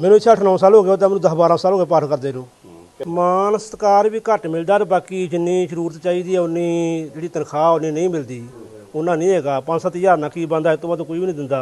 ਮੈਨੂੰ ਇੱਥੇ 8-9 ਸਾਲ ਹੋ ਗਏ ਤਾਂ ਮੈਨੂੰ 10-12 ਸਾਲ ਹੋ ਗਏ ਪਾਠ ਕਰਦੇ ਨੂੰ। ਮਾਨ ਸਤਕਾਰ ਵੀ ਘੱਟ ਮਿਲਦਾ ਤੇ ਬਾਕੀ ਜਿੰਨੀ ਜ਼ਰੂਰਤ ਚਾਹੀਦੀ ਹੈ ਉਨੀ ਜਿਹੜੀ ਤਨਖਾਹ ਉਨੀ ਨਹੀਂ ਮਿਲਦੀ। ਉਹਨਾਂ ਨਹੀਂ ਹੈਗਾ। 5-7000 ਨਾਲ ਕੀ ਬੰਦਾ ਇਸ ਤੋਂ ਵੱਧ ਕੋਈ ਵੀ ਨਹੀਂ ਦਿੰਦਾ।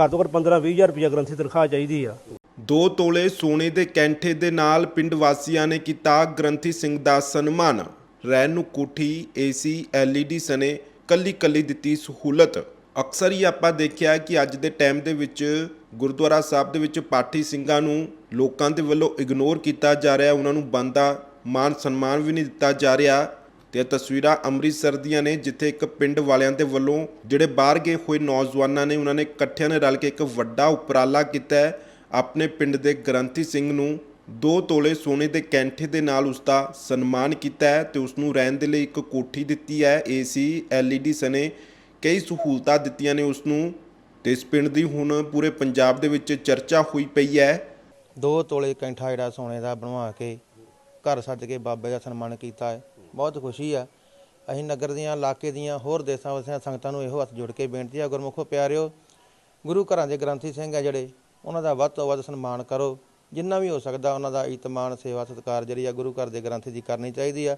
ਘੱਟ ਤੋਂ ਘੱਟ 15-20000 ਰੁਪਏ ਗ੍ਰੰਥੀ ਤਨਖਾਹ ਚਾਹੀਦੀ ਆ। ਦੋ ਤੋਲੇ ਸੋਨੇ ਦੇ ਕੈਂਠੇ ਦੇ ਨਾਲ ਪਿੰਡ ਵਾਸੀਆਂ ਨੇ ਕੀਤਾ ਗ੍ਰੰਥੀ ਸਿੰਘ ਦਾ ਸਨਮਾਨ। ਰਹਿਣ ਨੂੰ ਕੋਠੀ ਏਸੀ ਐਲਈਡੀ ਸਨੇ ਕੱਲੀ ਕੱਲੀ ਦਿੱਤੀ ਸਹੂਲਤ। ਅਕਸਰ ਹੀ ਆਪਾਂ ਦੇਖਿਆ ਕਿ ਅੱਜ ਦੇ ਟਾਈਮ ਦੇ ਵਿੱਚ ਗੁਰਦੁਆਰਾ ਸਾਹਿਬ ਦੇ ਵਿੱਚ ਪਾਠੀ ਸਿੰਘਾਂ ਨੂੰ ਲੋਕਾਂ ਦੇ ਵੱਲੋਂ ਇਗਨੋਰ ਕੀਤਾ ਜਾ ਰਿਹਾ, ਉਹਨਾਂ ਨੂੰ ਬੰਦਾ ਮਾਨ ਸਨਮਾਨ ਵੀ ਨਹੀਂ ਦਿੱਤਾ ਜਾ ਰਿਹਾ ਤੇ ਇਹ ਤਸਵੀਰਾਂ ਅੰਮ੍ਰਿਤਸਰ ਦੀਆਂ ਨੇ, ਜਿੱਥੇ ਇੱਕ ਪਿੰਡ ਵਾਲਿਆਂ ਦੇ ਵੱਲੋਂ ਜਿਹੜੇ ਬਾਹਰ ਗਏ ਹੋਏ ਨੌਜਵਾਨਾਂ ਨੇ, ਉਹਨਾਂ ਨੇ ਇਕੱਠਿਆਂ ਨੇ ਰਲ ਕੇ ਇੱਕ ਵੱਡਾ ਉਪਰਾਲਾ ਕੀਤਾ ਹੈ। ਆਪਣੇ ਪਿੰਡ ਦੇ ਗ੍ਰੰਥੀ ਸਿੰਘ ਨੂੰ ਦੋ ਤੋਲੇ ਸੋਨੇ ਦੇ ਕੈਂਠੇ ਦੇ ਨਾਲ ਉਸ ਦਾ ਸਨਮਾਨ ਕੀਤਾ ਹੈ ਤੇ ਉਸ ਨੂੰ ਰਹਿਣ ਦੇ ਲਈ ਇੱਕ ਕੋਠੀ ਦਿੱਤੀ ਹੈ। ਏਸੀ ਐਲਈਡੀ ਸਨੇ ਕਈ ਸਹੂਲਤਾਂ ਦਿੱਤੀਆਂ ਨੇ ਉਸ ਨੂੰ ਤੇ ਇਸ ਪਿੰਡ ਦੀ ਹੁਣ ਪੂਰੇ ਪੰਜਾਬ ਦੇ ਵਿੱਚ ਚਰਚਾ ਹੋਈ ਪਈ ਹੈ। ਦੋ ਤੋਲੇ ਕੈਂਠਾ ਜਿਹੜਾ ਸੋਨੇ ਦਾ ਬਣਵਾ ਕੇ ਘਰ ਸੱਜ ਕੇ ਬਾਬੇ ਦਾ ਸਨਮਾਨ ਕੀਤਾ ਹੈ। ਬਹੁਤ ਖੁਸ਼ੀ ਆ। ਅਸੀਂ ਨਗਰ ਦੀਆਂ, ਇਲਾਕੇ ਦੀਆਂ, ਹੋਰ ਦੇਸਾਂ ਵਸਿਆਂ ਸੰਗਤਾਂ ਨੂੰ ਇਹੋ ਹੱਥ ਜੋੜ ਕੇ ਬੇਨਤੀ ਆ, ਗੁਰਮੁਖੋ ਪਿਆਰਿਓ, ਗੁਰੂ ਘਰਾਂ ਦੇ ਗ੍ਰੰਥੀ ਸਿੰਘ ਆ ਜਿਹੜੇ, ਉਹਨਾਂ ਦਾ ਵੱਧ ਤੋਂ ਵੱਧ ਸਨਮਾਨ ਕਰੋ। ਜਿੰਨਾ ਵੀ ਹੋ ਸਕਦਾ ਉਹਨਾਂ ਦਾ ਇਤਮਾਨ, ਸੇਵਾ, ਸਤਿਕਾਰ ਜਿਹੜੀ ਆ ਗੁਰੂ ਘਰ ਦੇ ਗ੍ਰੰਥੀ ਦੀ ਕਰਨੀ ਚਾਹੀਦੀ ਆ।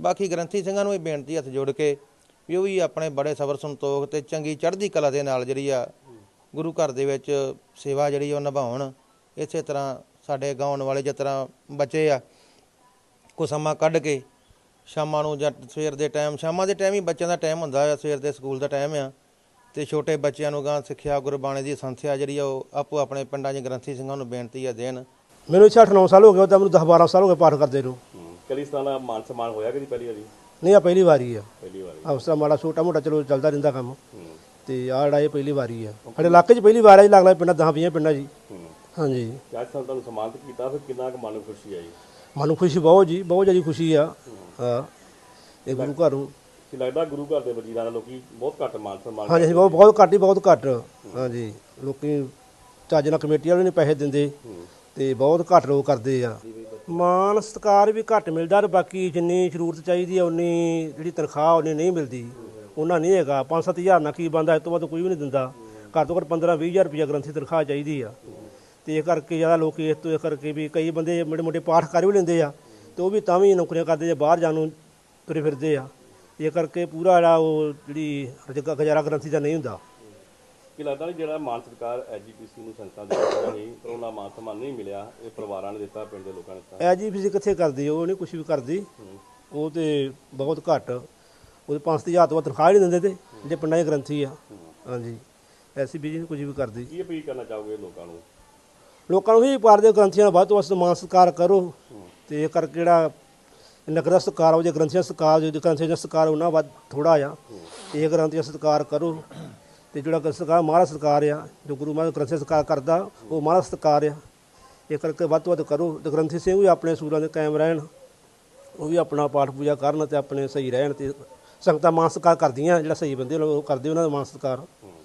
ਬਾਕੀ ਗ੍ਰੰਥੀ ਸਿੰਘਾਂ ਨੂੰ ਇਹ ਬੇਨਤੀ ਹੱਥ ਜੋੜ ਕੇ ਵੀ ਉਹ ਵੀ ਆਪਣੇ ਬੜੇ ਸਬਰ ਸੰਤੋਖ ਤੇ ਚੰਗੀ ਚੜ੍ਹਦੀ ਕਲਾ ਦੇ ਨਾਲ ਜਿਹੜੀ ਆ ਗੁਰੂ ਘਰ ਦੇ ਵਿੱਚ ਸੇਵਾ ਜਿਹੜੀ ਉਹ ਨਿਭਾਉਣ ਇਸੇ ਤਰ੍ਹਾਂ ਸਾਡੇ ਗਾਉਣ ਵਾਲੇ ਜਿਸ ਤਰ੍ਹਾਂ ਬੱਚੇ ਆ ਕੋ ਸਮਾਂ ਕੱਢ ਕੇ ਸ਼ਾਮਾਂ ਨੂੰ ਜਾਂ ਸਵੇਰ ਦੇ ਟਾਈਮ ਸ਼ਾਮਾਂ ਦੇ ਟਾਈਮ ਹੀ ਬੱਚਿਆਂ ਦਾ ਟਾਈਮ ਹੁੰਦਾ ਆ ਸਵੇਰ ਦੇ ਸਕੂਲ ਦਾ ਟਾਈਮ ਆ ਤੇ ਛੋਟੇ ਬੱਚਿਆਂ ਨੂੰ ਗਾਂ ਸਿੱਖਿਆ ਗੁਰਬਾਣੀ ਦੀ ਸੰਥਿਆ ਜਿਹੜੀ ਆ ਉਹ ਆਪੋ ਆਪਣੇ ਪਿੰਡਾਂ 'ਚ ਗ੍ਰੰਥੀ ਸਿੰਘਾਂ ਨੂੰ ਬੇਨਤੀ ਆ ਦੇਣ। ਮੈਨੂੰ ਇੱਥੇ 8-9 ਸਾਲ ਹੋ ਗਏ ਤਾਂ ਮੈਨੂੰ 10-12 ਸਾਲ ਹੋ ਗਏ ਪਾਠ ਕਰਦੇ ਨੂੰ। ਕਲੀ ਸਤਾਨ ਦਾ ਮਾਨ ਸਨਮਾਨ ਹੋਇਆ ਕਦੀ ਪਹਿਲੀ ਵਾਰੀ? ਨਹੀਂ ਆ ਪਹਿਲੀ ਵਾਰੀ ਆ। ਪਹਿਲੀ ਵਾਰੀ। ਹਫਸਾ ਮਾੜਾ ਛੋਟਾ ਮੋਟਾ ਚਲੋ ਚੱਲਦਾ ਰਹਿੰਦਾ ਕੰਮ। ਤੇ ਆਹ ਜਿਹੜਾ ਇਹ ਪਹਿਲੀ ਵਾਰੀ ਆ। ਸਾਡੇ ਇਲਾਕੇ 'ਚ ਪਹਿਲੀ ਵਾਰ ਆ ਜੀ ਲੱਗਦਾ ਪਿੰਡਾਂ 10-20 ਪਿੰਡਾਂ ਜੀ। ਹਾਂਜੀ। ਤੇ ਅੱਜ ਸਾਨੂੰ ਤੁਹਾਨੂੰ ਸਨਮਾਨਿਤ ਕੀਤਾ ਫਿਰ ਕਿੰਨਾ ਕੁ ਮਨ ਨੂੰ ਖੁਸ਼ੀ ਆਈ? ਮਨ ਨੂੰ ਖੁਸ਼ੀ ਬਹੁਤ ਜੀ ਬਹੁਤ ਜ਼ਿਆਦਾ ਖੁਸ਼ੀ ਆ। ਹਾਂ। ਇਹ ਗੁਰੂ ਘਰ ਕਿ ਲੱਗਦਾ ਗੁਰੂ ਘਰ ਦੇ ਵਜ਼ੀਰਾਂ ਦਾ ਲੋਕੀ ਬਹੁਤ ਘੱਟ ਮਾਨ ਸਨਮਾਨ ਹਾਂਜੀ ਅਸੀਂ ਬਹੁਤ ਬਹੁਤ ਘੱਟ ਹੀ ਬਹੁਤ ਘੱਟ। ਹਾਂਜੀ। ਲੋਕੀ ਚੱਜ ਨਾਲ ਕਮੇਟੀ ਵਾਲੇ ਨੇ ਪੈਸੇ ਦਿੰਦੇ। ਤੇ ਬਹੁਤ ਘੱਟ ਲੋਕ ਕਰਦੇ ਆ। ਮਾਨ ਸਤਕਾਰ ਵੀ ਘੱਟ ਮਿਲਦਾ ਤੇ ਬਾਕੀ ਜਿੰਨੀ ਜ਼ਰੂਰਤ ਚਾਹੀਦੀ ਆ, ਉਨੀ ਜਿਹੜੀ ਤਨਖਾਹ ਉਨੀ ਨਹੀਂ ਮਿਲਦੀ। ਉਹਨਾਂ ਨਹੀਂ ਹੈਗਾ। 5-7000 ਨਾ ਕੀ ਬੰਦਾ ਇਸ ਤੋਂ ਵੱਧ ਕੋਈ ਵੀ ਨਹੀਂ ਦਿੰਦਾ। ਘੱਟ ਤੋਂ ਘੱਟ 15-20000 ਰੁਪਏ ਗ੍ਰੰਥੀ ਤਨਖਾਹ ਚਾਹੀਦੀ ਆ। ਤੇ ਇਹ ਕਰਕੇ ਜ਼ਿਆਦਾ ਲੋਕ ਇਸ ਤੋਂ ਇਹ ਕਰਕੇ ਵੀ ਕਈ ਬੰਦੇ ਮੋਟੇ ਮੋਟੇ ਪਾਠ ਕਰ ਵੀ ਲੈਂਦੇ ਆ ਤੇ ਉਹ ਵੀ ਤਾਂ ਵੀ ਨੌਕਰੀਆਂ ਕਰਦੇ ਜੇ ਬਾਹਰ ਜਾਣ ਨੂੰ ਤੁਰੇ ਫਿਰਦੇ ਆ। ਇਹ ਕਰਕੇ ਪੂਰਾ ਜਿਹੜਾ ਉਹ ਜਿਹੜੀ ਰੁਜ਼ਗਾ- ਗੁਜ਼ਾਰਾ ਗ੍ਰੰਥੀ ਦਾ ਨਹੀਂ ਹੁੰਦਾ। ਕਿ ਲੱਗਦਾ ਨਹੀਂ ਜਿਹੜਾ ਮਾਨ ਸਰਕਾਰ ਐਜੀਪੀਸੀ ਨੂੰ ਸੰਸਥਾ ਦੇ ਦਿੱਤਾ ਸੀ ਪਰ ਉਹਨਾਂ ਮਾਨ ਸਨਮਾਨ ਨਹੀਂ ਮਿਲਿਆ ਇਹ ਪਰਿਵਾਰਾਂ ਨੇ ਦਿੱਤਾ ਪਿੰਡ ਦੇ ਲੋਕਾਂ ਨੇ ਦਿੱਤਾ? ਐ ਜੀ ਫਿਜ਼ੀ ਕਿੱਥੇ ਕਰਦੀ ਉਹ ਨਹੀਂ ਕੁਝ ਵੀ ਕਰਦੀ। ਉਹ ਤੇ ਬਹੁਤ ਘੱਟ। ਉਹਦੇ 5000 ਤੋਂ ਤਨਖਾਹ ਨਹੀਂ ਦਿੰਦੇ ਤੇ ਜੇ ਪਿੰਡਾਂ 'ਚ ਗ੍ਰੰਥੀ ਆ। ਹਾਂਜੀ। ਐਸੀ ਬਿਜ਼ੀ ਨਹੀਂ ਕੁਝ ਵੀ ਕਰਦੀ। ਕੀ ਅਪੀਲ ਕਰਨਾ ਚਾਹੋਗੇ ਲੋਕਾਂ ਨੂੰ? ਲੋਕਾਂ ਨੂੰ ਵੀ ਪਾਰਦੇ ਗ੍ਰੰਥੀਆਂ ਦਾ ਵੱਧ ਤੋਂ ਵੱਧ ਸਨਮਾਨ ਸਤਿਕਾਰ ਕਰੋ। ਤੇ ਇਹ ਕਰਕੇ ਜਿਹੜਾ ਨਗਰ ਦਾ ਸਤਿਕਾਰ ਹੋ ਜੇ ਗ੍ਰੰਥੀਆਂ ਦਾ ਸਤਿਕਾਰ ਜੇ ਗ੍ਰੰਥੀਆਂ ਦਾ ਸਤਿਕਾਰ ਉਹਨਾਂ ਵੱਧ ਥੋੜਾ ਆ ਇਹ ਗ੍ਰੰਥੀਆਂ ਦਾ ਸਤਿਕਾਰ ਕਰੋ। ਤੇ ਜਿਹੜਾ ਗ੍ਰੰਥ ਸਤਿਕਾਰ ਮਹਾਰਾਜ ਸਤਿਕਾਰ ਆ, ਜੋ ਗੁਰੂ ਮਹਾਰਾਜ ਗ੍ਰੰਥੀ ਦਾ ਸਤਿਕਾਰ ਕਰਦਾ, ਉਹ ਮਹਾਰਾਜ ਸਤਿਕਾਰ ਆ। ਇਹ ਕਰਕੇ ਵੱਧ ਤੋਂ ਵੱਧ ਕਰੋ, ਤੇ ਗ੍ਰੰਥੀ ਸਿੰਘ ਵੀ ਆਪਣੇ ਸੂਰਾਂ ਦੇ ਕਾਇਮ ਰਹਿਣ, ਉਹ ਵੀ ਆਪਣਾ ਪਾਠ ਪੂਜਾ ਕਰਨ ਤੇ ਆਪਣੇ ਸਹੀ ਰਹਿਣ ਤੇ ਸੰਗਤਾਂ ਮਾਨ ਸਤਿਕਾਰ ਕਰਦੀਆਂ, ਜਿਹੜਾ ਸਹੀ ਬੰਦੇ ਉਹ ਕਰਦੇ ਉਹਨਾਂ ਦਾ ਮਾਨ ਸਤਿਕਾਰ।